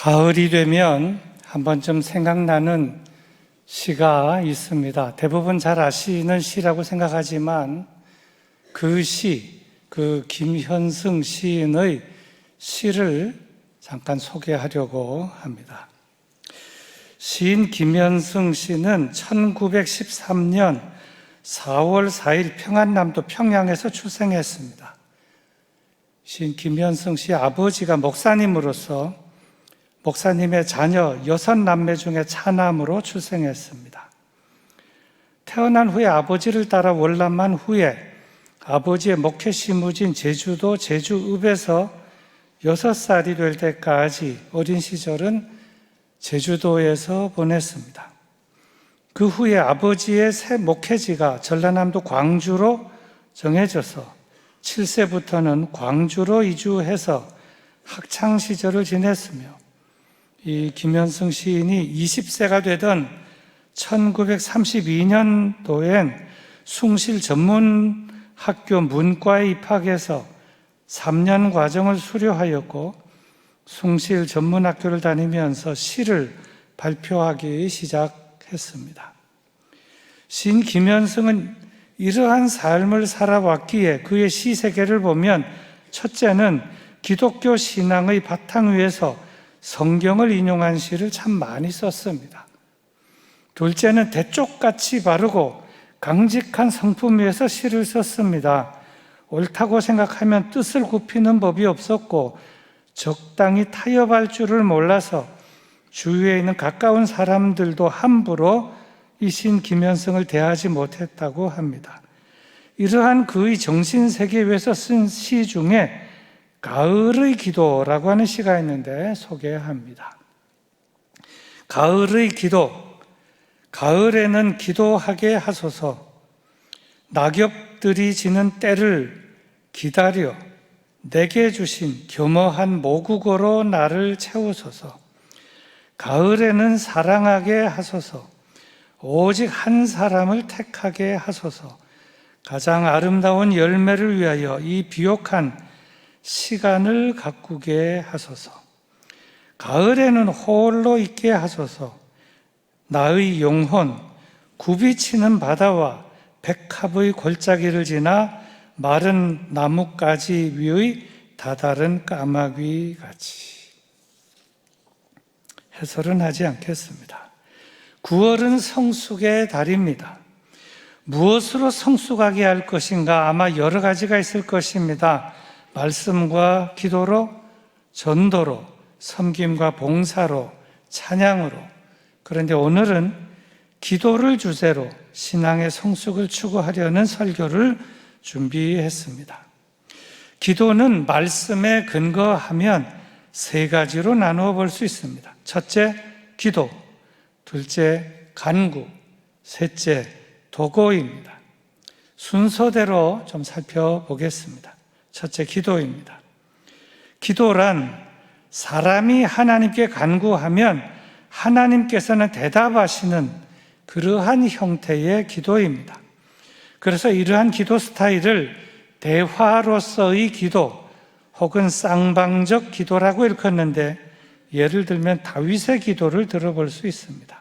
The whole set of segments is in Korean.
가을이 되면 한 번쯤 생각나는 시가 있습니다. 대부분 잘 아시는 시라고 생각하지만 그 시, 그 김현승 시인의 시를 잠깐 소개하려고 합니다. 시인 김현승 씨는 1913년 4월 4일 평안남도 평양에서 출생했습니다. 시인 김현승 씨 아버지가 목사님으로서 목사님의 자녀 여섯 남매 중에 차남으로 출생했습니다. 태어난 후에 아버지를 따라 월남한 후에 아버지의 목회 시무진 제주도 제주읍에서 여섯 살이 될 때까지 어린 시절은 제주도에서 보냈습니다. 그 후에 아버지의 새 목회지가 전라남도 광주로 정해져서 7세부터는 광주로 이주해서 학창 시절을 지냈으며 이 김현승 시인이 20세가 되던 1932년도엔 숭실 전문 학교 문과에 입학해서 3년 과정을 수료하였고 숭실 전문 학교를 다니면서 시를 발표하기 시작했습니다. 신 김현승은 이러한 삶을 살아왔기에 그의 시 세계를 보면 첫째는 기독교 신앙의 바탕 위에서 성경을 인용한 시를 참 많이 썼습니다. 둘째는 대쪽같이 바르고 강직한 성품 위에서 시를 썼습니다. 옳다고 생각하면 뜻을 굽히는 법이 없었고 적당히 타협할 줄을 몰라서 주위에 있는 가까운 사람들도 함부로 이 신 김현승을 대하지 못했다고 합니다. 이러한 그의 정신세계 위에서 쓴 시 중에 가을의 기도라고 하는 시가 있는데 소개합니다. 가을의 기도. 가을에는 기도하게 하소서. 낙엽들이 지는 때를 기다려 내게 주신 겸허한 모국어로 나를 채우소서. 가을에는 사랑하게 하소서. 오직 한 사람을 택하게 하소서. 가장 아름다운 열매를 위하여 이 비옥한 시간을 가꾸게 하소서. 가을에는 홀로 있게 하소서. 나의 영혼, 굽이치는 바다와 백합의 골짜기를 지나 마른 나뭇가지 위의 다다른 까마귀 같이. 해설은 하지 않겠습니다. 9월은 성숙의 달입니다. 무엇으로 성숙하게 할 것인가? 아마 여러 가지가 있을 것입니다. 말씀과 기도로, 전도로, 섬김과 봉사로, 찬양으로. 그런데 오늘은 기도를 주제로 신앙의 성숙을 추구하려는 설교를 준비했습니다. 기도는 말씀에 근거하면 세 가지로 나누어 볼 수 있습니다. 첫째, 기도. 둘째, 간구. 셋째, 도고입니다. 순서대로 좀 살펴보겠습니다. 첫째, 기도입니다. 기도란 사람이 하나님께 간구하면 하나님께서는 대답하시는 그러한 형태의 기도입니다. 그래서 이러한 기도 스타일을 대화로서의 기도 혹은 쌍방적 기도라고 일컫는데 예를 들면 다윗의 기도를 들어볼 수 있습니다.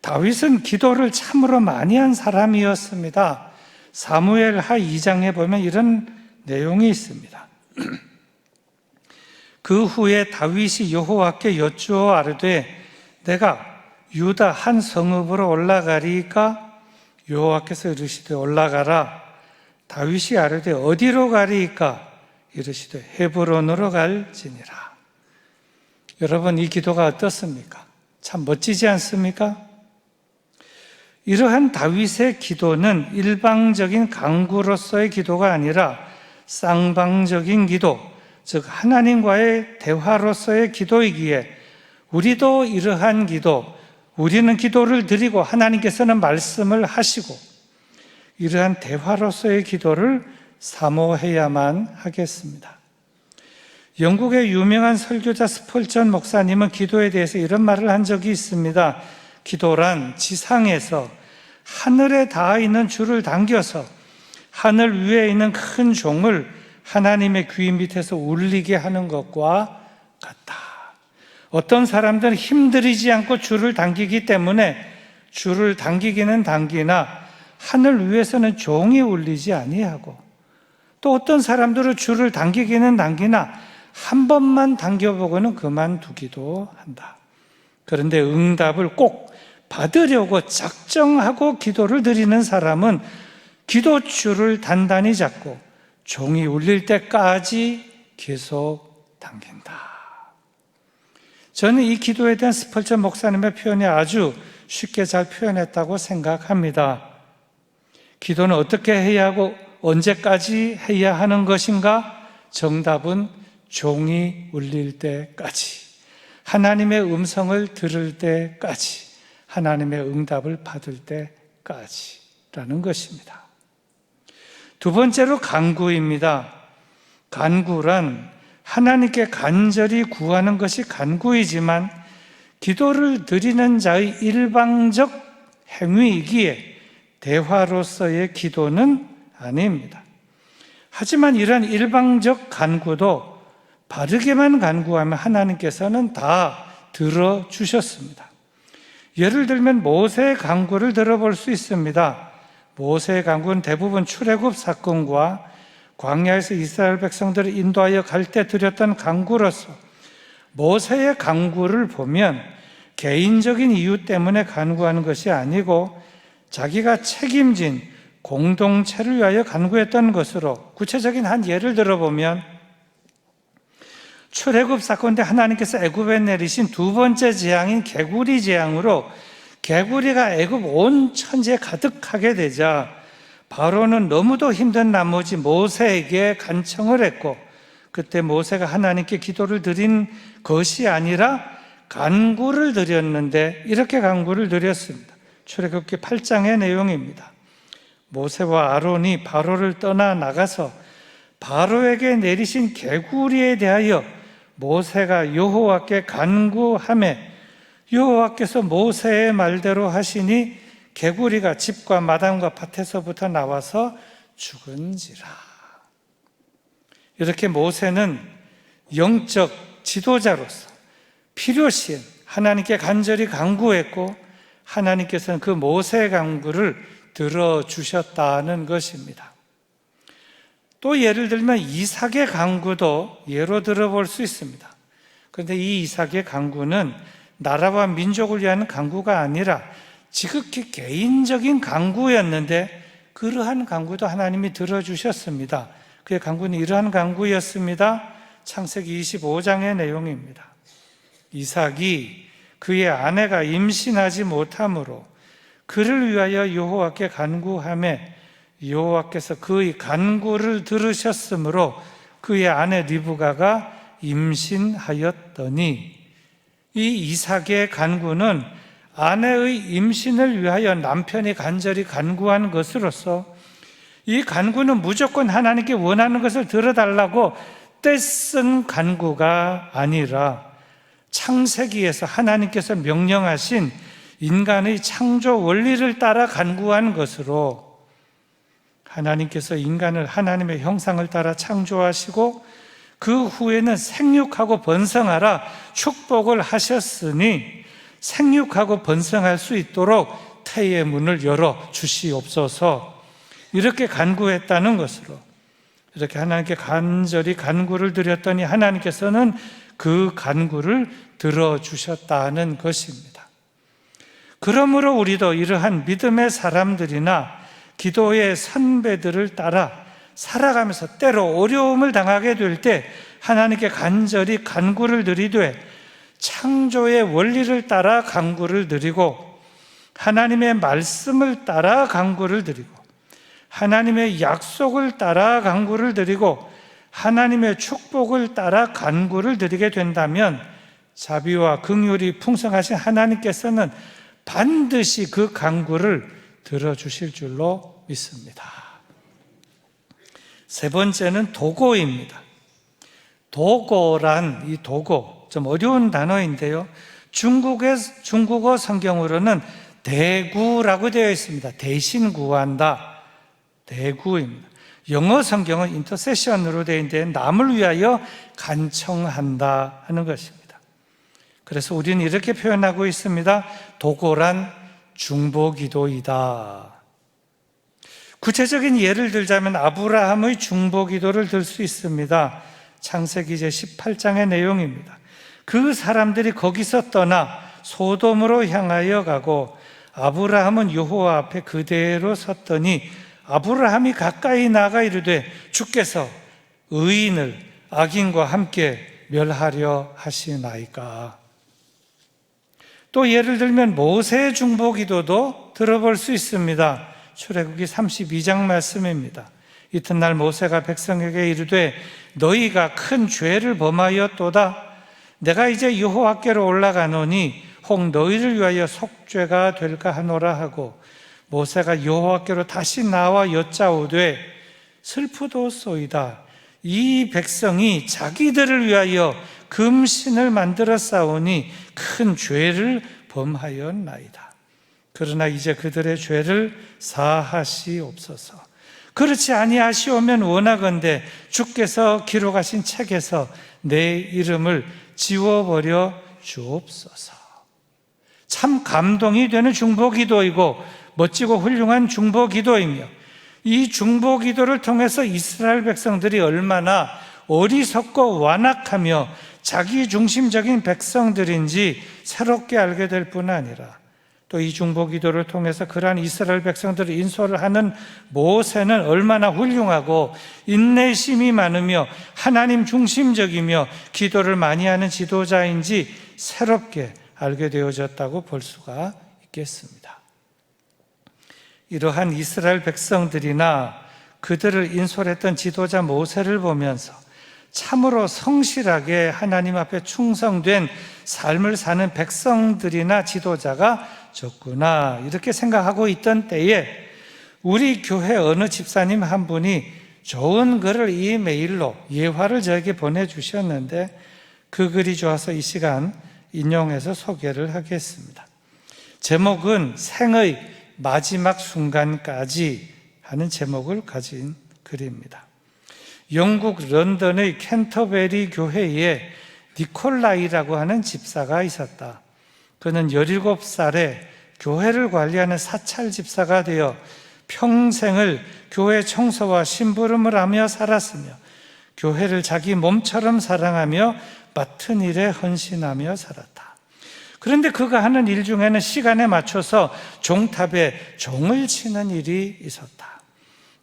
다윗은 기도를 참으로 많이 한 사람이었습니다. 사무엘 하 2장에 보면 이런 내용이 있습니다. 그 후에 다윗이 여호와께 여쭈어 아르되 내가 유다 한 성읍으로 올라가리까 여호와께서 이르시되 올라가라 다윗이 아르되 어디로 가리까 이르시되 헤브론으로 갈지니라 여러분 이 기도가 어떻습니까? 참 멋지지 않습니까? 이러한 다윗의 기도는 일방적인 강구로서의 기도가 아니라 쌍방적인 기도, 즉 하나님과의 대화로서의 기도이기에 우리도 이러한 기도, 우리는 기도를 드리고 하나님께서는 말씀을 하시고 이러한 대화로서의 기도를 사모해야만 하겠습니다. 영국의 유명한 설교자 스펄전 목사님은 기도에 대해서 이런 말을 한 적이 있습니다. 기도란 지상에서 하늘에 닿아 있는 줄을 당겨서 하늘 위에 있는 큰 종을 하나님의 귀 밑에서 울리게 하는 것과 같다. 어떤 사람들은 힘들이지 않고 줄을 당기기 때문에 줄을 당기기는 당기나 하늘 위에서는 종이 울리지 아니하고 또 어떤 사람들은 줄을 당기기는 당기나 한 번만 당겨보고는 그만두기도 한다. 그런데 응답을 꼭 받으려고 작정하고 기도를 드리는 사람은 기도줄을 단단히 잡고 종이 울릴 때까지 계속 당긴다. 저는 이 기도에 대한 스펄처 목사님의 표현이 아주 쉽게 잘 표현했다고 생각합니다. 기도는 어떻게 해야 하고 언제까지 해야 하는 것인가? 정답은 종이 울릴 때까지. 하나님의 음성을 들을 때까지. 하나님의 응답을 받을 때까지라는 것입니다. 두 번째로 간구입니다. 간구란 하나님께 간절히 구하는 것이 간구이지만 기도를 드리는 자의 일방적 행위이기에 대화로서의 기도는 아닙니다. 하지만 이런 일방적 간구도 바르게만 간구하면 하나님께서는 다 들어주셨습니다. 예를 들면 모세의 간구를 들어볼 수 있습니다. 모세의 간구는 대부분 출애굽 사건과 광야에서 이스라엘 백성들을 인도하여 갈 때 드렸던 간구로서 모세의 간구를 보면 개인적인 이유 때문에 간구하는 것이 아니고 자기가 책임진 공동체를 위하여 간구했던 것으로 구체적인 한 예를 들어보면 출애굽 사건 때 하나님께서 애굽에 내리신 두 번째 재앙인 개구리 재앙으로 개구리가 애굽 온 천지에 가득하게 되자 바로는 너무도 힘든 나머지 모세에게 간청을 했고 그때 모세가 하나님께 기도를 드린 것이 아니라 간구를 드렸는데 이렇게 간구를 드렸습니다. 출애굽기 8장의 내용입니다. 모세와 아론이 바로를 떠나 나가서 바로에게 내리신 개구리에 대하여 모세가 여호와께 간구함에 여호와께서 모세의 말대로 하시니 개구리가 집과 마당과 밭에서부터 나와서 죽은지라. 이렇게 모세는 영적 지도자로서 필요시에 하나님께 간절히 간구했고 하나님께서는 그 모세의 간구를 들어주셨다는 것입니다. 또 예를 들면 이삭의 강구도 예로 들어볼 수 있습니다. 그런데 이 이삭의 강구는 나라와 민족을 위한 강구가 아니라 지극히 개인적인 강구였는데 그러한 강구도 하나님이 들어주셨습니다. 그의 강구는 이러한 강구였습니다. 창세기 25장의 내용입니다. 이삭이 그의 아내가 임신하지 못하므로 그를 위하여 여호와께 간구함에 여호와께서 그의 간구를 들으셨으므로 그의 아내 리브가가 임신하였더니 이 이삭의 간구는 아내의 임신을 위하여 남편이 간절히 간구한 것으로서 이 간구는 무조건 하나님께 원하는 것을 들어달라고 떼쓴 간구가 아니라 창세기에서 하나님께서 명령하신 인간의 창조 원리를 따라 간구한 것으로 하나님께서 인간을 하나님의 형상을 따라 창조하시고 그 후에는 생육하고 번성하라 축복을 하셨으니 생육하고 번성할 수 있도록 태의 문을 열어 주시옵소서 이렇게 간구했다는 것으로 이렇게 하나님께 간절히 간구를 드렸더니 하나님께서는 그 간구를 들어주셨다는 것입니다. 그러므로 우리도 이러한 믿음의 사람들이나 기도의 선배들을 따라 살아가면서 때로 어려움을 당하게 될 때 하나님께 간절히 간구를 드리되 창조의 원리를 따라 간구를 드리고 하나님의 말씀을 따라 간구를 드리고 하나님의 약속을 따라 간구를 드리고 하나님의 축복을 따라 간구를 드리게 된다면 자비와 긍휼이 풍성하신 하나님께서는 반드시 그 간구를 들어 주실 줄로 믿습니다. 세 번째는 도고입니다. 도고란 이 도고 좀 어려운 단어인데요. 중국의 중국어 성경으로는 대구라고 되어 있습니다. 대신 구한다. 대구입니다. 영어 성경은 인터세션으로 되어 있는데 남을 위하여 간청한다 하는 것입니다. 그래서 우리는 이렇게 표현하고 있습니다. 도골한 중보기도이다. 구체적인 예를 들자면 아브라함의 중보 기도를 들 수 있습니다. 창세기 제 18장의 내용입니다. 그 사람들이 거기서 떠나 소돔으로 향하여 가고 아브라함은 여호와 앞에 그대로 섰더니 아브라함이 가까이 나가 이르되 주께서 의인을 악인과 함께 멸하려 하시나이까. 또 예를 들면 모세의 중보 기도도 들어볼 수 있습니다. 출애굽기 32장 말씀입니다. 이튿날 모세가 백성에게 이르되 너희가 큰 죄를 범하였도다. 내가 이제 여호와께로 올라가노니 혹 너희를 위하여 속죄가 될까 하노라 하고 모세가 여호와께로 다시 나와 여짜오되 슬프도소이다. 이 백성이 자기들을 위하여 금신을 만들어 싸우니 큰 죄를 범하였나이다. 그러나 이제 그들의 죄를 사하시옵소서. 그렇지 아니하시오면 원하건대 주께서 기록하신 책에서 내 이름을 지워버려 주옵소서. 참 감동이 되는 중보 기도이고 멋지고 훌륭한 중보 기도이며 이 중보 기도를 통해서 이스라엘 백성들이 얼마나 어리석고 완악하며 자기 중심적인 백성들인지 새롭게 알게 될 뿐 아니라 또 이 중보 기도를 통해서 그러한 이스라엘 백성들을 인솔을 하는 모세는 얼마나 훌륭하고 인내심이 많으며 하나님 중심적이며 기도를 많이 하는 지도자인지 새롭게 알게 되어졌다고 볼 수가 있겠습니다. 이러한 이스라엘 백성들이나 그들을 인솔했던 지도자 모세를 보면서 참으로 성실하게 하나님 앞에 충성된 삶을 사는 백성들이나 지도자가 적구나 이렇게 생각하고 있던 때에 우리 교회 어느 집사님 한 분이 좋은 글을 이메일로 예화를 저에게 보내주셨는데 그 글이 좋아서 이 시간 인용해서 소개를 하겠습니다. 제목은 생의 마지막 순간까지 하는 제목을 가진 글입니다. 영국 런던의 캔터베리 교회에 니콜라이라고 하는 집사가 있었다. 그는 17살에 교회를 관리하는 사찰 집사가 되어 평생을 교회 청소와 심부름을 하며 살았으며 교회를 자기 몸처럼 사랑하며 맡은 일에 헌신하며 살았다. 그런데 그가 하는 일 중에는 시간에 맞춰서 종탑에 종을 치는 일이 있었다.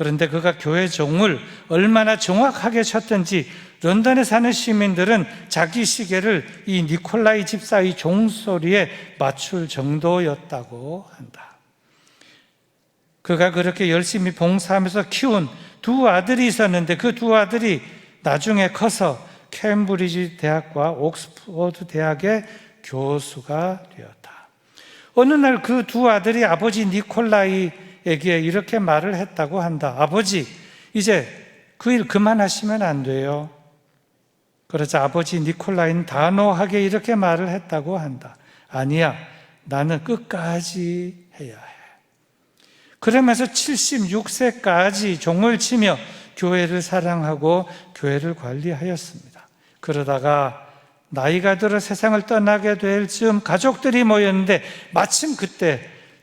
그런데 그가 교회 종을 얼마나 정확하게 쳤던지 런던에 사는 시민들은 자기 시계를 이 니콜라이 집사의 종소리에 맞출 정도였다고 한다. 그가 그렇게 열심히 봉사하면서 키운 두 아들이 있었는데 그 두 아들이 나중에 커서 캠브리지 대학과 옥스퍼드 대학의 교수가 되었다. 어느 날 그 두 아들이 아버지 니콜라이 에게 이렇게 말을 했다고 한다. 아버지, 이제 그 일 그만하시면 안 돼요. 그러자 아버지 니콜라인 단호하게 이렇게 말을 했다고 한다. 아니야, 나는 끝까지 해야 해. 그러면서 76세까지 종을 치며 교회를 사랑하고 교회를 관리하였습니다. 그러다가 나이가 들어 세상을 떠나게 될 즈음 가족들이 모였는데 마침 그때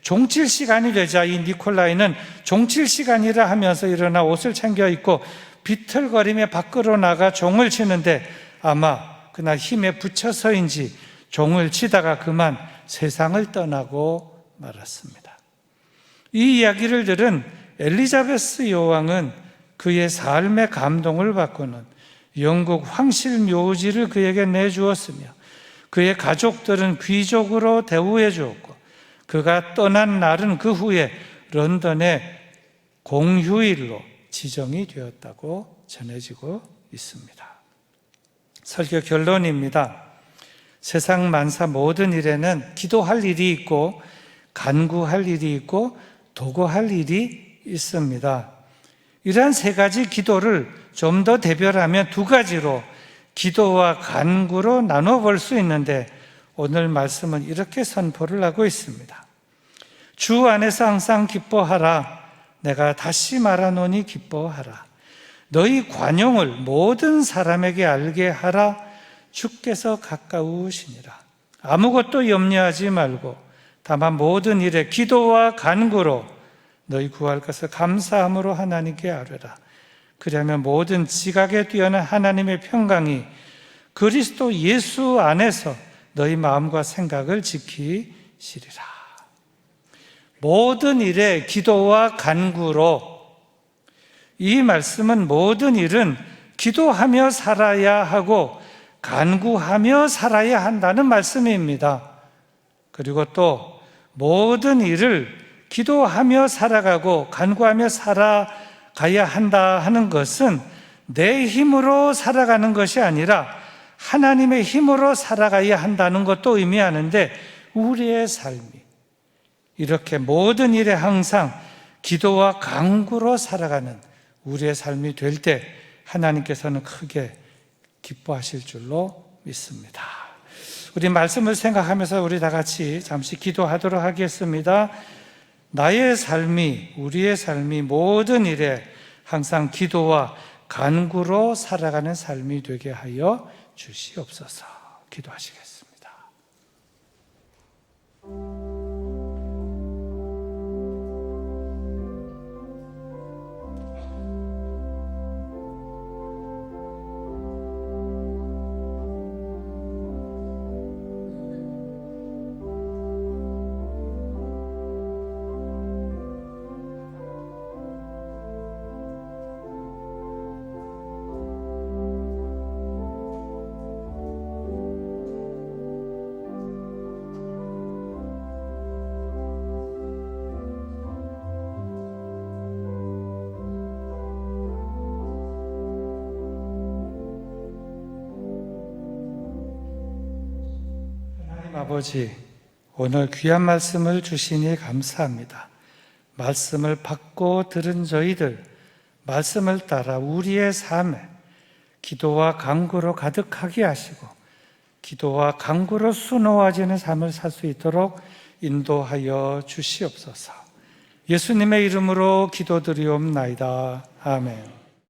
종칠 시간이 되자 이 니콜라이는 종칠 시간이라 하면서 일어나 옷을 챙겨 입고 비틀거리며 밖으로 나가 종을 치는데 아마 그날 힘에 붙여서인지 종을 치다가 그만 세상을 떠나고 말았습니다. 이 이야기를 들은 엘리자베스 여왕은 그의 삶의 감동을 받고는 영국 황실 묘지를 그에게 내주었으며 그의 가족들은 귀족으로 대우해 주었고 그가 떠난 날은 그 후에 런던의 공휴일로 지정이 되었다고 전해지고 있습니다. 설교 결론입니다. 세상 만사 모든 일에는 기도할 일이 있고 간구할 일이 있고 도구할 일이 있습니다. 이러한 세 가지 기도를 좀 더 대별하면 두 가지로 기도와 간구로 나눠 볼 수 있는데 오늘 말씀은 이렇게 선포를 하고 있습니다. 주 안에서 항상 기뻐하라. 내가 다시 말하노니 기뻐하라. 너희 관용을 모든 사람에게 알게 하라. 주께서 가까우시니라. 아무것도 염려하지 말고 다만 모든 일에 기도와 간구로 너희 구할 것을 감사함으로 하나님께 아뢰라. 그러면 모든 지각에 뛰어난 하나님의 평강이 그리스도 예수 안에서 너희 마음과 생각을 지키시리라. 모든 일에 기도와 간구로 이 말씀은 모든 일은 기도하며 살아야 하고 간구하며 살아야 한다는 말씀입니다. 그리고 또 모든 일을 기도하며 살아가고 간구하며 살아가야 한다 하는 것은 내 힘으로 살아가는 것이 아니라 하나님의 힘으로 살아가야 한다는 것도 의미하는데 우리의 삶이 이렇게 모든 일에 항상 기도와 간구로 살아가는 우리의 삶이 될 때 하나님께서는 크게 기뻐하실 줄로 믿습니다. 우리 말씀을 생각하면서 우리 다 같이 잠시 기도하도록 하겠습니다. 나의 삶이, 우리의 삶이 모든 일에 항상 기도와 간구로 살아가는 삶이 되게 하여 주시옵소서. 기도하시겠습니다. 아버지, 오늘 귀한 말씀을 주시니 감사합니다. 말씀을 받고 들은 저희들, 말씀을 따라 우리의 삶에 기도와 강구로 가득하게 하시고, 기도와 강구로 수놓아지는 삶을 살 수 있도록 인도하여 주시옵소서. 예수님의 이름으로 기도드리옵나이다. 아멘.